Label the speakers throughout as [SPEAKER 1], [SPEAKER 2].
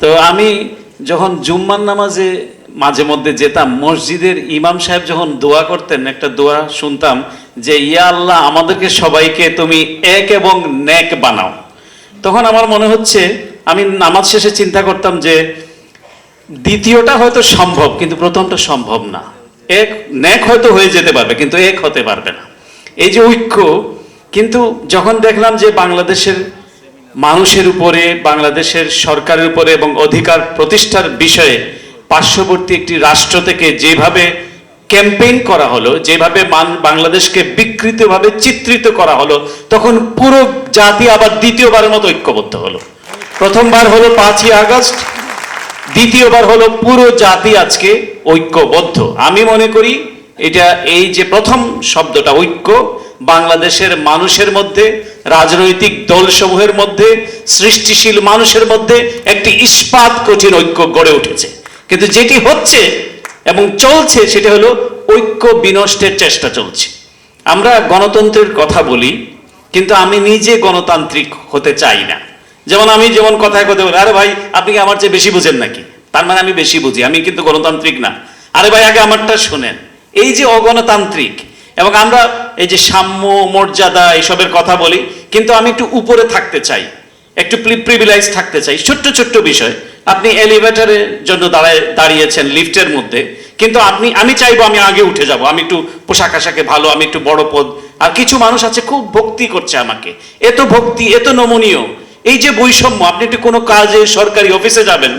[SPEAKER 1] তো আমি যখন জুম্মার নামাজে মাঝে মধ্যে যেতাম, মসজিদের ইমাম সাহেব যখন দোয়া করতেন, একটা দোয়া শুনতাম যে, ইয়া আল্লাহ, আমাদেরকে সবাইকে তুমি এক এবং ন্যাক বানাও। তখন আমার মনে হচ্ছে, আমি নামাজ শেষে চিন্তা করতাম যে, দ্বিতীয়টা হয়তো সম্ভব, কিন্তু প্রথমটা সম্ভব না। এক ন্যাক হয়তো হয়ে যেতে পারবে, কিন্তু এক হতে পারবে না। এই যে ঐক্য, কিন্তু যখন দেখলাম যে বাংলাদেশের মানুষের উপরে, বাংলাদেশের সরকারের উপরে এবং অধিকার প্রতিষ্ঠার বিষয়ে পার্শ্ববর্তী একটি রাষ্ট্র থেকে যেভাবে ক্যাম্পেইন করা হলো, যেভাবে বাংলাদেশকে বিকৃতভাবে চিত্রিত করা হলো, তখন পুরো জাতি আবার দ্বিতীয়বারের মতো ঐক্যবদ্ধ হলো। প্রথমবার হলো পাঁচই আগস্ট, দ্বিতীয়বার হলো পুরো জাতি আজকে ঐক্যবদ্ধ। আমি মনে করি এটা এই যে প্রথম শব্দটা ঐক্য, বাংলাদেশের মানুষের মধ্যে রাজনৈতিক দলসমূহের মধ্যে, সৃষ্টিশীল মানুষের মধ্যে একটি ইস্পাত কঠিন ঐক্য গড়ে উঠেছে। কিন্তু যেটি হচ্ছে এবং চলছে সেটা হলো ঐক্য বিনষ্টের চেষ্টা চলছে। আমরা গণতন্ত্রের কথা বলি, কিন্তু আমি নিজে গণতান্ত্রিক হতে চাই না। যেমন আমি যেমন কথায় কথা বলি, আরে ভাই, আপনি কি আমার চেয়ে বেশি বুঝেন নাকি? তার মানে আমি বেশি বুঝি, আমি কিন্তু গণতান্ত্রিক না। আরে ভাই, আগে আমারটা শোনেন। এই যে অগণতান্ত্রিক এবং আমরা এই যে সাম্য, মর্যাদা এসবের কথা বলি, কিন্তু আমি একটু উপরে থাকতে চাই, একটু প্রিভিলাইজ থাকতে চাই, ছোট্ট ছোট্ট বিষয়। আপনি এলিভেটরের জন্য দাঁড়ায়, দাঁড়িয়েছেন লিফটের মধ্যে, কিন্তু আপনি, আমি চাইব আমি আগে উঠে যাব, আমি একটু পোশাক আশাকে ভালো, আমি একটু বড় পদ। আর কিছু মানুষ আছে, খুব ভক্তি করছে আমাকে। এত ভক্তি, এত নমনীয়। এই যে বৈষম্য, আপনি একটু কোনো কাজে, সরকারি অফিসে যাবেন,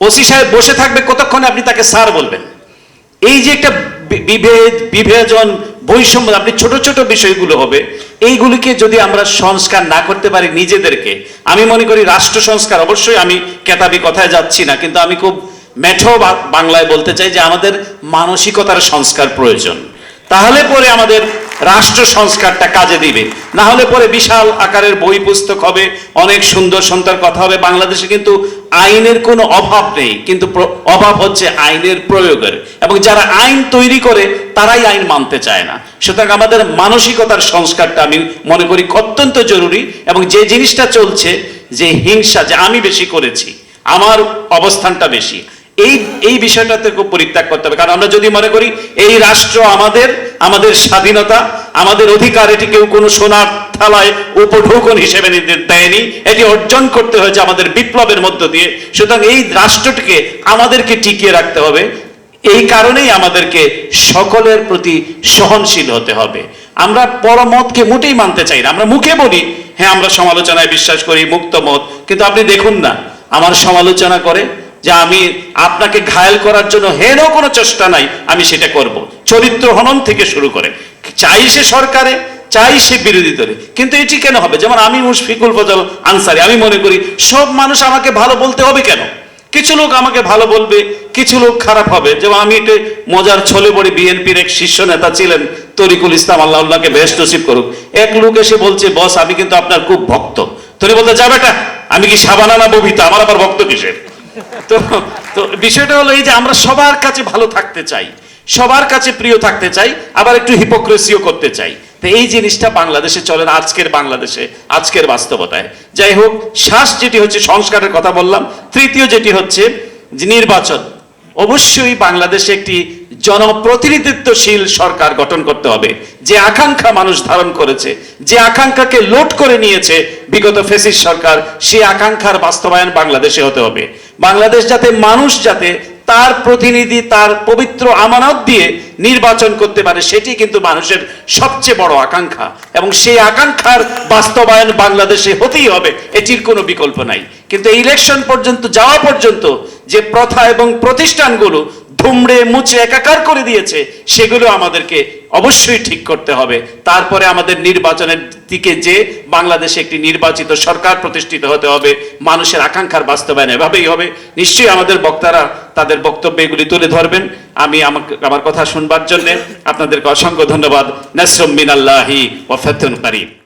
[SPEAKER 1] ওসি সাহেব বসে থাকবে, কতক্ষণে আপনি তাকে স্যার বলবেন? এই যে একটা বিভেদ, বিভেজন, বৈষম্য, আপনি ছোট ছোট বিষয়গুলো হবে, এইগুলিকে যদি আমরা সংস্কার না করতে পারি নিজেদেরকে, আমি মনে করি রাষ্ট্র সংস্কার অবশ্যই আমি কেতাবি কথায় যাচ্ছি না, কিন্তু আমি খুব মেঠো বাংলায় বলতে চাই যে আমাদের মানসিকতার সংস্কার প্রয়োজন। তাহলে পরে আমাদের রাষ্ট্র সংস্কারটা কাজে দিবে। না হলে পরে বিশাল আকারের বই পুস্তক হবে, অনেক সুন্দর সুন্দর কথা হবে। বাংলাদেশে কিন্তু আইনের কোনো অভাব নেই, কিন্তু অভাব হচ্ছে আইনের প্রয়োগের। এবং যারা আইন তৈরি করে, তারাই আইন মানতে চায় না। সুতরাং আমাদের মানসিকতার সংস্কারটা আমি মনে করি অত্যন্ত জরুরি, এবং যে জিনিসটা চলছে, যে হিংসা যে আমি বেশি করেছি, আমার অবস্থানটা বেশি। এই এই বিষয়টাতে খুব পরিত্যাগ করতে হবে। কারণ আমরা যদি মনে করি, এই রাষ্ট্র আমাদের আমাদের স্বাধীনতা, আমাদের অধিকার, এটি কেউ কোনো সোনার থালায় উপঢৌকন হিসেবে দেয়নি। এটি অর্জন করতে হয়েছে আমাদের বিপ্লবের মধ্য দিয়ে। সুতরাং এই রাষ্ট্রটিকে আমাদেরকে টিকিয়ে রাখতে হবে। এই কারণেই আমাদেরকে সকলের প্রতি সহনশীল হতে হবে। আমরা পরমতকে মোটেই মানতে চাই না। আমরা মুখে বলি হ্যাঁ আমরা সমালোচনায় বিশ্বাস করি, মুক্ত মত। কিন্তু আপনি দেখুন না, আমার সমালোচনা করে যে আমি আপনাকে ঘায়েল করার জন্য হেন কোনো চেষ্টা নাই, আমি সেটা করব। চরিত্র হনন থেকে শুরু করে। চাই সে সরকারে, চাই সে বিরোধী দলে কিন্তু এটি কেন হবে? যেমন আমি মুশফিকুল ফজল আনসারি, আমি মনে করি সব মানুষ আমাকে ভালো বলতে হবে কেন? কিছু লোক আমাকে ভালো বলবে, কিছু লোক খারাপ হবে। যেমন আমি একটু মজার ছলে পড়ি বিএনপির এক শীর্ষ নেতা ছিলেন, তরিকুল ইসলাম আল্লাহ আল্লাহকে বেশ নসিব করুক। এক লোক এসে বলছে, বস, আমি কিন্তু আপনার খুব ভক্ত। তরি বলতে বেটা, আমি কি সাবানা না ববিতা? আমার আবার ভক্ত কিসের? তো তো বিষয়টা হলো এই যে আমরা সবার কাছে ভালো থাকতে চাই, সবার কাছে প্রিয় থাকতে চাই, আবার একটু হিপোক্রেসিও করতে চাই। তো এই জিনিসটা বাংলাদেশে চলে না, আজকের বাংলাদেশে, আজকের বাস্তবতায়। যাই হোক, শ্বাস যেটি হচ্ছে সংস্কারের কথা বললাম, তৃতীয় যেটি হচ্ছে নির্বাচন। অবশ্যই বাংলাদেশে একটি জনপ্রতিনিধিত্বশীল সরকার গঠন করতে হবে। যে আকাঙ্ক্ষা মানুষ ধারণ করেছে, যে আকাঙ্ক্ষাকে লোট করে নিয়েছে বিগত ফেসিস সরকার সেই আকাঙ্ক্ষার বাস্তবায়ন বাংলাদেশে হতে হবে। বাংলাদেশ যাতে মানুষ যাতে তার প্রতিনিধি, তার পবিত্র আমানত দিয়ে নির্বাচন করতে পারে, সেটি কিন্তু মানুষের সবচেয়ে বড় আকাঙ্ক্ষা। এবং সেই আকাঙ্ক্ষার বাস্তবায়ন বাংলাদেশে হতেই হবে, এটির কোনো বিকল্প নাই। কিন্তু ইলেকশন পর্যন্ত, যাওয়া পর্যন্ত যে প্রথা এবং প্রতিষ্ঠানগুলো ধুমড়ে মুচড়ে একাকার করে দিয়েছে, সেগুলো আমাদেরকে অবশ্যই ঠিক করতে হবে। তারপরে আমাদের নির্বাচনের দিকে যে বাংলাদেশে একটি নির্বাচিত সরকার প্রতিষ্ঠিত হতে হবে, মানুষের আকাঙ্ক্ষার বাস্তবায়ন এভাবেই হবে। নিশ্চয়ই আমাদের বক্তারা তাদের বক্তব্য এগুলি তুলে ধরবেন। আমি আমাকে আমার কথা শুনবার জন্য আপনাদেরকে অসংখ্য ধন্যবাদ। নাসরুম মিনাল্লাহি ওয়া ফাতুন করিম।